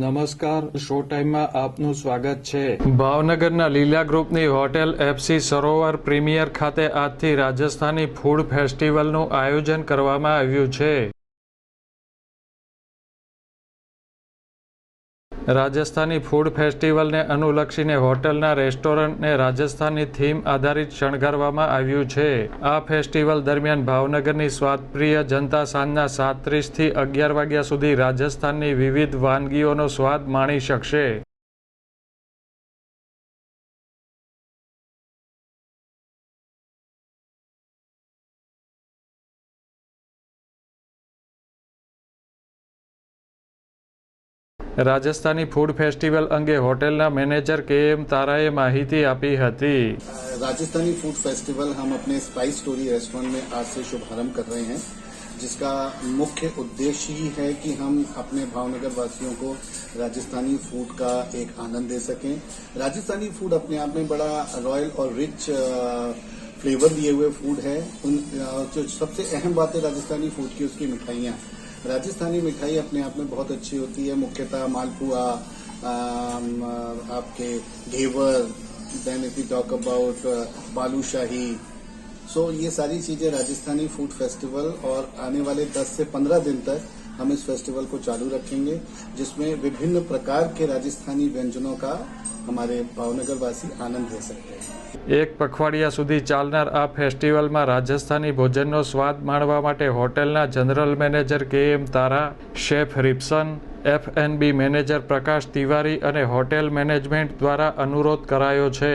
નમસ્કાર શો ટાઈમમાં આપનું સ્વાગત છે ભાવનગરના લીલા ગ્રુપની હોટેલ એફસી સરોવર પ્રીમિયર ખાતે આજથી રાજસ્થાની ફૂડ ફેસ્ટિવલનું આયોજન કરવામાં આવ્યું છે રાજસ્થાની ફૂડ ફેસ્ટિવલને અનુલક્ષીને હોટલના રેસ્ટોરન્ટને રાજસ્થાની થીમ આધારિત શણગારવામાં આવ્યું છે આ ફેસ્ટિવલ દરમિયાન ભાવનગરની સ્વાદપ્રિય જનતા સાંજના સાત ત્રીસથી અગિયાર વાગ્યા સુધી રાજસ્થાનની વિવિધ વાનગીઓનો સ્વાદ માણી શકશે फूड फेस्टिवल अंगे होटल ना मैनेजर के एम ताराए माहिती आपी हती राजस्थानी फूड फेस्टिवल हम अपने स्पाइस स्टोरी रेस्टोरेंट में आज से शुभारंभ कर रहे हैं जिसका मुख्य उद्देश्य ही है कि हम अपने भावनगर वासियों को राजस्थानी फूड का एक आनंद दे सकें राजस्थानी फूड अपने आप में बड़ा रॉयल और रिच फ्लेवर दिए हुए फूड है उन जो सबसे अहम बात है राजस्थानी फूड की उसकी मिठाइयाँ राजस्थानी मिठाई अपने आप में बहुत अच्छी होती है मुख्यतः मालपुआ आपके ghevar then if you talk about balushahi so ये सारी चीजें राजस्थानी फूड फेस्टिवल और आने वाले 10 से 15 दिन तक અમે આ ફેસ્ટિવલ કો ચાલુ રાખીશું જેમાં વિવિધ પ્રકાર કે રાજસ્થાની વ્યંજનો કા હમારે પાવનગરવાસી આનંદ લે સકતે એક પખવાડિયા સુધી ચાલનાર આ ફેસ્ટિવલ માં રાજસ્થાની ભોજનનો સ્વાદ માણવા માટે હોટેલના general manager KM Tara chef રિપસન F N B manager Prakash Tiwari અને હોટેલ મેનેજમેન્ટ દ્વારા અનુરોધ કરાયો છે